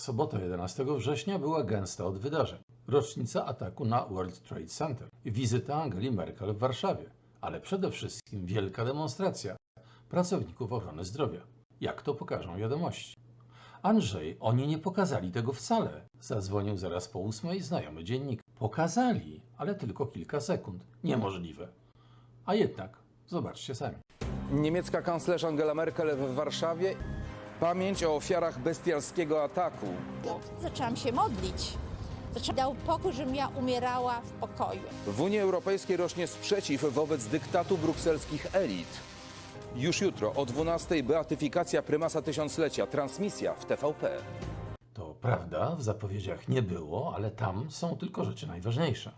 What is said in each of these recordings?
sobota 11 września była gęsta od wydarzeń. Rocznica ataku na World Trade Center, wizyta Angeli Merkel w Warszawie, ale przede wszystkim wielka demonstracja pracowników ochrony zdrowia. Jak to pokażą wiadomości? Andrzej, oni nie pokazali tego wcale. Zadzwonił zaraz po ósmej znajomy dziennik. Pokazali, ale tylko kilka sekund. Niemożliwe. A jednak, zobaczcie sami. Niemiecka kanclerz Angela Merkel w Warszawie. Pamięć o ofiarach bestialskiego ataku. Zaczęłam się modlić. Zaczęłam dał pokój, żebym ja umierała w pokoju. W Unii Europejskiej rośnie sprzeciw wobec dyktatu brukselskich elit. Już jutro o 12 beatyfikacja prymasa tysiąclecia, transmisja w TVP. To prawda, w zapowiedziach nie było, ale tam są tylko rzeczy najważniejsze.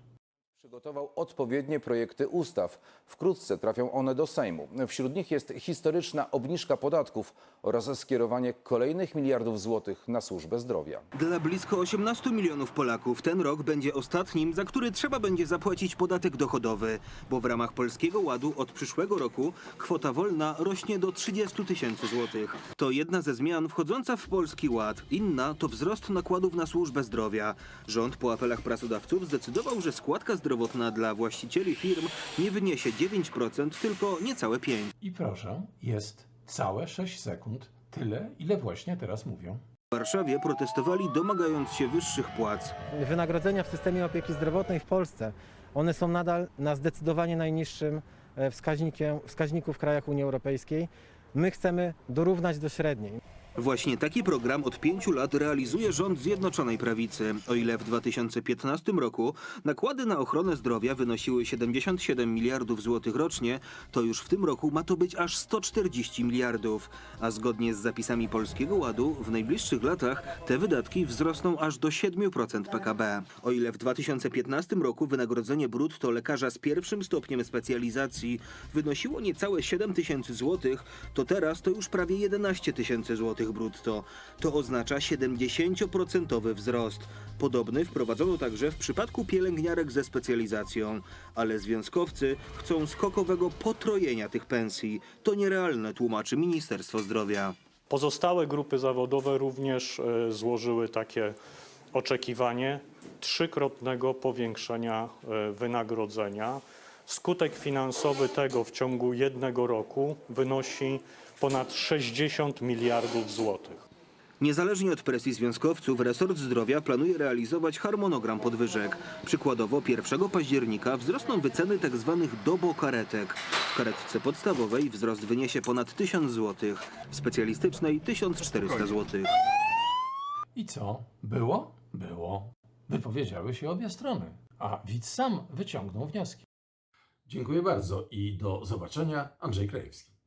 Przygotował odpowiednie projekty ustaw. Wkrótce trafią one do Sejmu. Wśród nich jest historyczna obniżka podatków oraz skierowanie kolejnych miliardów złotych na służbę zdrowia. Dla blisko 18 milionów Polaków ten rok będzie ostatnim, za który trzeba będzie zapłacić podatek dochodowy, bo w ramach Polskiego Ładu od przyszłego roku kwota wolna rośnie do 30 tysięcy złotych. To jedna ze zmian wchodząca w Polski Ład. Inna to wzrost nakładów na służbę zdrowia. Rząd po apelach pracodawców zdecydował, że składka zdrowotna dla właścicieli firm nie wyniesie 9%, tylko niecałe 5%. I proszę, jest całe 6 sekund, tyle, ile właśnie teraz mówią. W Warszawie protestowali domagając się wyższych płac. wynagrodzenia w systemie opieki zdrowotnej w Polsce, one są nadal na zdecydowanie najniższym e, wskaźnikiem, wskaźniku w krajach Unii Europejskiej. My chcemy dorównać do średniej. Właśnie taki program od pięciu lat realizuje rząd Zjednoczonej Prawicy. O ile w 2015 roku nakłady na ochronę zdrowia wynosiły 77 miliardów złotych rocznie, to już w tym roku ma to być aż 140 miliardów. A zgodnie z zapisami Polskiego Ładu w najbliższych latach te wydatki wzrosną aż do 7% PKB. O ile w 2015 roku wynagrodzenie brutto lekarza z pierwszym stopniem specjalizacji wynosiło niecałe 7 tysięcy złotych, to teraz to już prawie 11 tysięcy złotych brutto. To oznacza 70% wzrost. Podobny wprowadzono także w przypadku pielęgniarek ze specjalizacją, ale związkowcy chcą skokowego potrojenia tych pensji. To nierealne, tłumaczy Ministerstwo Zdrowia. Pozostałe grupy zawodowe również e, złożyły takie oczekiwanie trzykrotnego powiększenia e, wynagrodzenia. Skutek finansowy tego w ciągu jednego roku wynosi ponad 60 miliardów złotych. Niezależnie od presji związkowców, resort zdrowia planuje realizować harmonogram podwyżek. Przykładowo 1 października wzrosną wyceny tzw. dobokaretek. W karetce podstawowej wzrost wyniesie ponad 1000 zł, w specjalistycznej 1400 zł. I co? Było? Było. Wypowiedziały się obie strony, a widz sam wyciągnął wnioski. Dziękuję bardzo i do zobaczenia. Andrzej Krajewski.